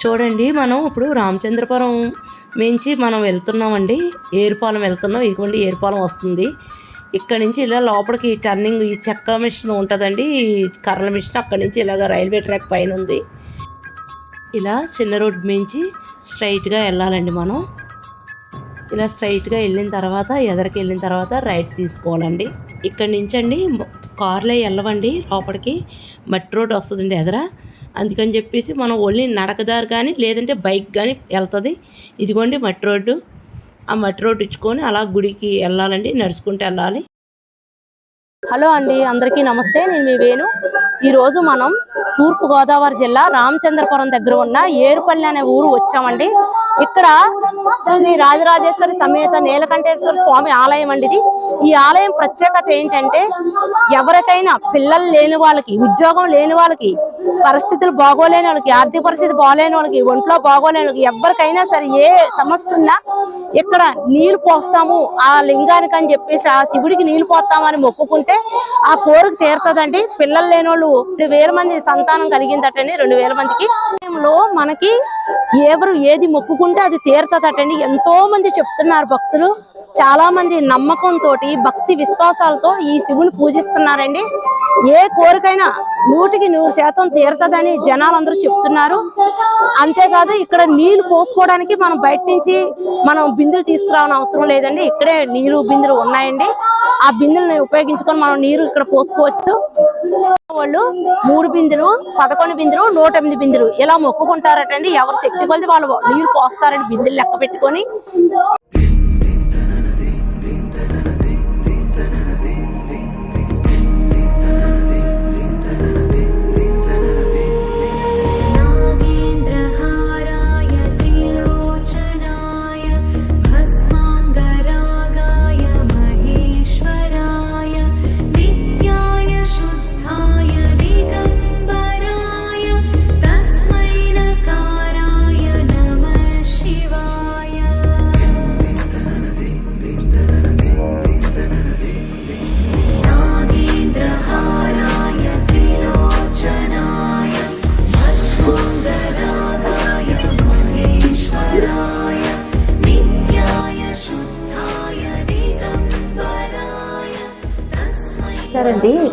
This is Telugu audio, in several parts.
చూడండి మనం ఇప్పుడు రామచంద్రపురం మించి మనం వెళ్తున్నామండి. ఏరుపాలెం వెళ్తున్నాం. ఇదిగోండి ఏరుపాలెం వస్తుంది. ఇక్కడ నుంచి ఇలా లోపలికి టర్నింగ్ ఈ చెక్క మిషన్ ఉంటుందండి. ఈ కర్రల మిషన్ అక్కడి నుంచి ఇలాగ రైల్వే ట్రాక్ పైన ఉంది. ఇలా చిన్న రోడ్ మించి స్ట్రైట్గా వెళ్ళాలండి మనం. ఇలా స్ట్రైట్గా వెళ్ళిన తర్వాత ఎదరికి వెళ్ళిన తర్వాత రైట్ తీసుకోవాలండి. ఇక్కడ నుంచి అండి కార్లో వెళ్ళవండి లోపలికి. మట్టి రోడ్ వస్తుందండి ఎదర. అందుకని చెప్పేసి మనం ఓన్లీ నడకదారు కానీ లేదంటే బైక్ కానీ వెళ్తుంది. ఇదిగోండి మట్టి రోడ్డు. ఆ మట్టి రోడ్డు ఇచ్చుకొని అలా గుడికి వెళ్ళాలండి నడుచుకుంటూ వెళ్ళాలి. హలో అండి అందరికీ నమస్తే. నేను మీ వేణు. ఈరోజు మనం తూర్పు గోదావరి జిల్లా రామచంద్రపురం దగ్గర ఉన్న ఏరుపల్లి అనే ఊరు వచ్చామండి. ఇక్కడ శ్రీ రాజరాజేశ్వరి సమేత నీలకంఠేశ్వర స్వామి ఆలయం అండి ఇది. ఈ ఆలయం ప్రత్యేకత ఏంటంటే ఎవరికైనా పిల్లలు లేని వాళ్ళకి ఉద్యోగం లేని వాళ్ళకి పరిస్థితులు బాగోలేని వాళ్ళకి ఆర్థిక పరిస్థితి బాగోలేని వాళ్ళకి ఒంట్లో బాగోలేని వాళ్ళకి ఎవరికైనా సరే ఏ సమస్య ఉన్నా ఇక్కడ నీళ్ళు పోస్తాము ఆ లింగానికి అని చెప్పేసి ఆ శివుడికి నీళ్ళు పోస్తామని మొక్కుకుంటే ఆ కోరిక తీరుతుందండి. పిల్లలు లేని వాళ్ళు వేల మంది సంతానం కలిగిందటండి రెండు వేల మందికి. లో మనకి ఎవరు ఏది మొక్కుకుంటే అది తీరుతుందటండి. ఎంతో మంది చెప్తున్నారు భక్తులు. చాలా మంది నమ్మకంతో భక్తి విశ్వాసాలతో ఈ శివుని పూజిస్తున్నారండి. ఏ కోరికైనా నూటికి నూరు శాతం తీరుతుందని జనాలు అందరూ చెప్తున్నారు. అంతేకాదు ఇక్కడ నీళ్ళు పోసుకోవడానికి మనం బయట నుంచి మనం బిందులు తీసుకురావడం అవసరం లేదండి. ఇక్కడే నీళ్ళు బిందులు ఉన్నాయండి. ఆ బిందుల్ని ఉపయోగించుకొని మనం నీరు ఇక్కడ పోసుకోవచ్చు. వాళ్ళు మూడు బిందులు పదకొండు బిందులు నూట ఎనిమిది బిందులు ఇలా మొక్కుకుంటారటండి. ఎవరు శక్తి కొలిది వాళ్ళు నీరు పోస్తారండి బిందులు లెక్క పెట్టుకొని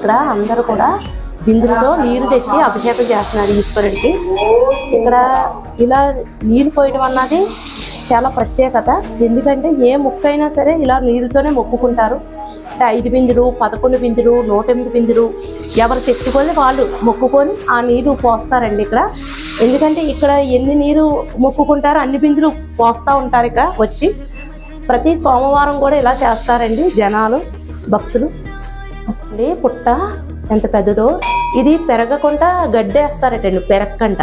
ఇక్కడ అందరూ కూడా బిందులతో నీరు తెచ్చి అభిషేకం చేస్తున్నారు ఈశ్వరుడికి. ఇక్కడ ఇలా నీరు పోయడం అన్నది చాలా ప్రత్యేకత. ఎందుకంటే ఏ మొక్క అయినా సరే ఇలా నీరుతోనే మొక్కుకుంటారు. అంటే ఐదు బిందులు పదకొండు బిందులు నూట ఎనిమిది బిందులు ఎవరు తెచ్చుకొని వాళ్ళు మొక్కుకొని ఆ నీరు పోస్తారండి ఇక్కడ. ఎందుకంటే ఇక్కడ ఎన్ని నీరు మొక్కుకుంటారో అన్ని బిందులు పోస్తూ ఉంటారు ఇక్కడ వచ్చి. ప్రతి సోమవారం కూడా ఇలా చేస్తారండి జనాలు భక్తులు. అండి పుట్ట ఎంత పెద్దదో. ఇది పెరగకుండా గడ్డేస్తారటండి పెరక్కంట.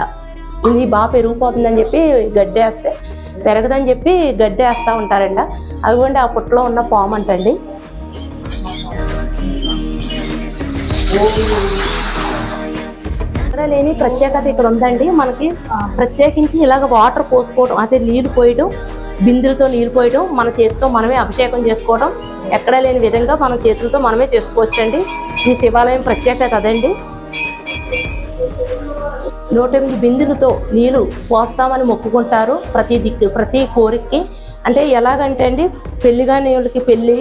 ఇది బాగా పెరిగిపోతుందని చెప్పి గడ్డేస్తే పెరగదని చెప్పి గడ్డేస్తా ఉంటారంట. అదిగోండి ఆ పుట్టలో ఉన్న పాము అంటండి. ఇక్కడ లేని ప్రత్యేకత ఇక్కడ ఉందండి. మనకి ప్రత్యేకించి ఇలాగ వాటర్ పోసుకోవడం అదే నీళ్ళు పోయడం బిందులతో నీరు పోయడం మన చేతితో మనమే అభిషేకం చేసుకోవడం ఎక్కడా లేని విధంగా మన చేతులతో మనమే చేసుకోవచ్చండి. ఈ శివాలయం ప్రత్యేకత అదండి. నూట ఎనిమిది బిందులతో నీరు పోస్తామని మొక్కుకుంటారు ప్రతి దిక్కు ప్రతి కోరికకి. అంటే ఎలాగంటే అండి పెళ్ళి కాని వాళ్ళకి పెళ్ళి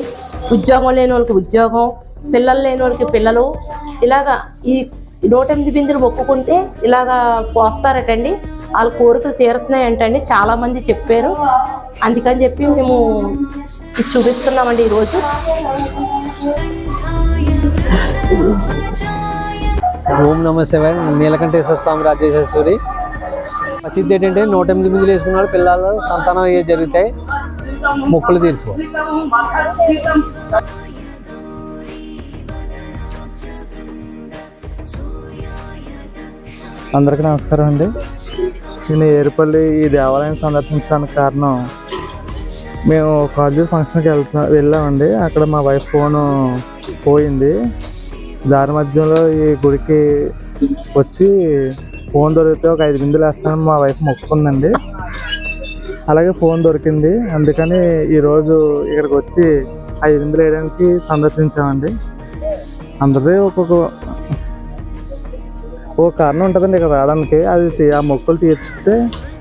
ఉద్యోగం లేని వాళ్ళకి ఉద్యోగం పిల్లలు లేని వాళ్ళకి పిల్లలు ఇలాగా ఈ నూట ఎనిమిది బిందులు మొక్కుకుంటే ఇలాగా పోస్తారటండి. వాళ్ళ కోరికలు తీరుతున్నాయంటండి. చాలా మంది చెప్పారు. అందుకని చెప్పి మేము చూపిస్తున్నామండి ఈరోజు. ఓం నమ శివాయ. నీలకంఠేశ్వర స్వామి రాజేశ్వరి. ప్రసిద్ధి ఏంటంటే నూట ఎనిమిది మంది వేసుకున్న వాళ్ళు పిల్లలు సంతానం అయ్యే జరుగుతాయి. మొక్కులు తీర్చుకో అందరికీ నమస్కారం అండి. నేను ఏరుపల్లి ఈ దేవాలయం సందర్శించడానికి కారణం మేము కాలేజీ ఫంక్షన్కి వెళ్తా వెళ్ళామండి. అక్కడ మా వైఫ్ ఫోన్ పోయింది. దారి మధ్యలో ఈ గుడికి వచ్చి ఫోన్ దొరికితే ఒక ఐదు బిందులు వేస్తానని మా వైఫ్ మొక్కుకుందండి. అలాగే ఫోన్ దొరికింది. అందుకని ఈరోజు ఇక్కడికి వచ్చి ఐదు బిందులు వేయడానికి సందర్శించామండి. అందరిది ఒక్కొక్క ఓ కారణం ఉంటుందండి ఇక్కడ రావడానికి అది తీ- ఆ మొక్కులు తీర్చితే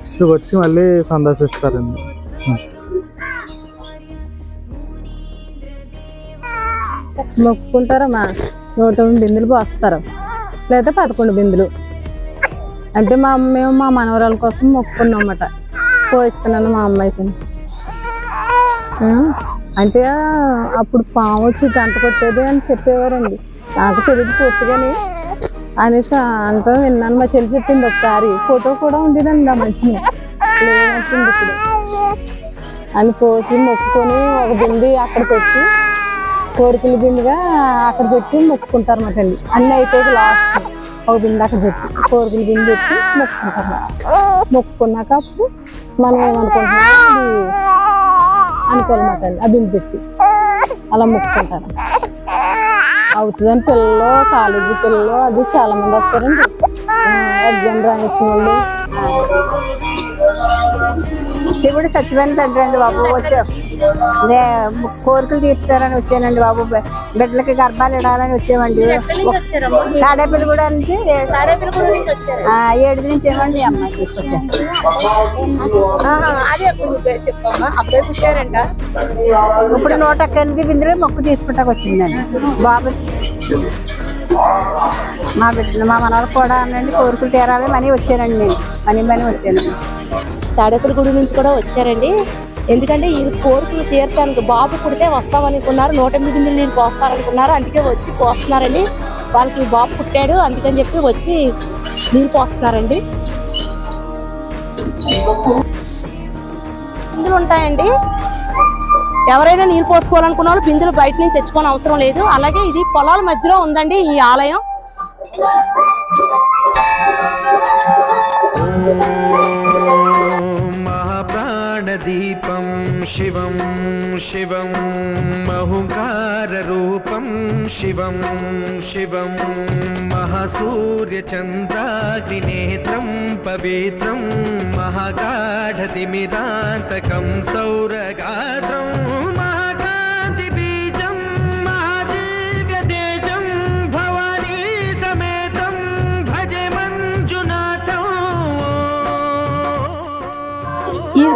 ఇక్కడికి వచ్చి మళ్ళీ సందర్శిస్తారండి. మొక్కుకుంటారమ్మా నూట తొమ్మిది బిందులు పోస్తారు? లేదా పదకొండు బిందులు? అంటే మా మేము మా మనవరాల కోసం మొక్కుకున్నాం అన్నమాట పోయిస్తున్నాను మా అమ్మాయికి. అంటే అప్పుడు పాము వచ్చి గంట కొట్టేది అని చెప్పేవారండి. నాకు తెలియదు కానీ అనేసి అంతా విన్నాను. మా చెల్లి చెప్పింది ఒకసారి. ఫోటో కూడా ఉండేదండి ఆ మంచిని లేనట్టుంది ఇప్పుడు. అని పోసి మొక్కుకొని ఒక బింది అక్కడ పెట్టి కోరికల బిందుగా అక్కడ పెట్టి మొక్కుకుంటారు మాట అండి అన్ని అయిపోయి లాస్ట్ ఒక బిందు అక్కడ పెట్టి కోరికల బిందు పెట్టి మొక్కుకుంటారు. మొక్కుకున్నాక అప్పుడు మనం ఏమనుకుంటున్నాం అది అనుకోవాలన్నమాట అండి ఆ బిందు పెట్టి. అలా మొక్కుకుంటారు. అవుతుందని పిల్లలు కాలేజీ పిల్లలు అది చాలా మంది వస్తారండి. ఎగ్జామ్ రాయించిన వాళ్ళు. శివుడు సత్యమైన తండ్రి అండి బాబు వచ్చా కోరికలు తీర్చారని వచ్చానండి బాబు. బిడ్డలకి గర్భాలు ఇడాలని వచ్చామండి తాడేపల్లి కూడా నుంచి ఏడు నుంచి ఏమండి అమ్మాయి తీసుకొచ్చాను ఇప్పుడు నూట ఎనిమిది బిందులు మొక్కు తీసుకుంటాకు వచ్చిందండి. బాబు మా బిడ్డ మా మనవరు కూడా అనండి కోరికలు తీరాలి మనీ వచ్చానండి నేను. మనీ మనీ వచ్చాను. తాడేపల్లి గుడి నుంచి కూడా వచ్చారండి. ఎందుకంటే ఈ కోరికలు తీర్చడానికి బాబు పుడితే వస్తామనుకున్నారు నూట ఎనిమిది బిందులు నీళ్ళు పోస్తారనుకున్నారు అందుకే వచ్చి పోస్తున్నారండి వాళ్ళకి బాబు పుట్టాడు అందుకని చెప్పి వచ్చి నీళ్ళు పోస్తున్నారండి. బిందులు ఉంటాయండి. ఎవరైనా నీళ్ళు పోసుకోవాలనుకున్న వాళ్ళు బిందులు బయట నుంచి తెచ్చుకోని అవసరం లేదు. అలాగే ఇది పొలాల మధ్యలో ఉందండి ఈ ఆలయం. शिवं शिवं महासूर्यचन्द्राग्निनेत्रं पवित्रं महागाढतिमिरान्तकं सौरगात्रं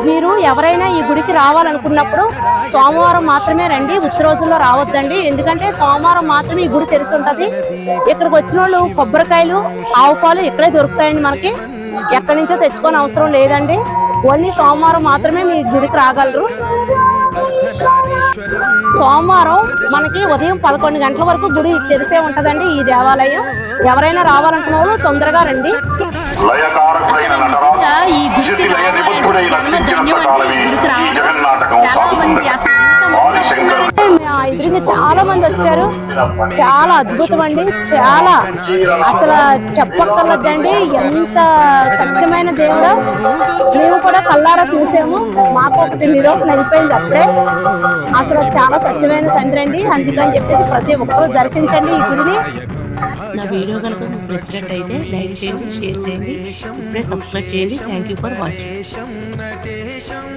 మీరు ఎవరైనా ఈ గుడికి రావాలనుకున్నప్పుడు సోమవారం మాత్రమే రండి. ఉత్త రోజుల్లో రావద్దండి. ఎందుకంటే సోమవారం మాత్రమే ఈ గుడి తెరిచి ఉంటది. ఇక్కడికి వచ్చిన వాళ్ళు కొబ్బరికాయలు ఆవు పాలు ఇక్కడే దొరుకుతాయండి మనకి. ఎక్కడి నుంచో తెచ్చుకోని అవసరం లేదండి. ఓన్లీ సోమవారం మాత్రమే మీ గుడికి రాగలరు. సోమవారం మనకి ఉదయం పదకొండు గంటల వరకు గుడి తెరిసే ఉంటదండి ఈ దేవాలయం. ఎవరైనా రావాలనుకున్న వాళ్ళు తొందరగా రండి. ఈ గుడికి ఎదురుగా చాలా మంది వచ్చారు చాలా అద్భుతం అండి చాలా అసలు చెప్పక్కర్లేదండి. ఎంత సత్యమైన దేవుడు. మేము కూడా కల్లారా చూసాము. మాకు ఒకటి నిరోధం అయిపోయింది అప్పుడే. అసలు చాలా సత్యమైన తండ్రి అండి. అందుకని చెప్పేసి ప్రతి ఒక్కరూ దర్శించండి ఈ గుడిని. నా వీడియో కనుక మీకు నచ్చినట్టయితే లైక్ చేయండి షేర్ చేయండి. ఇప్పుడే సబ్స్క్రైబ్ చేయండి. Thank you for watching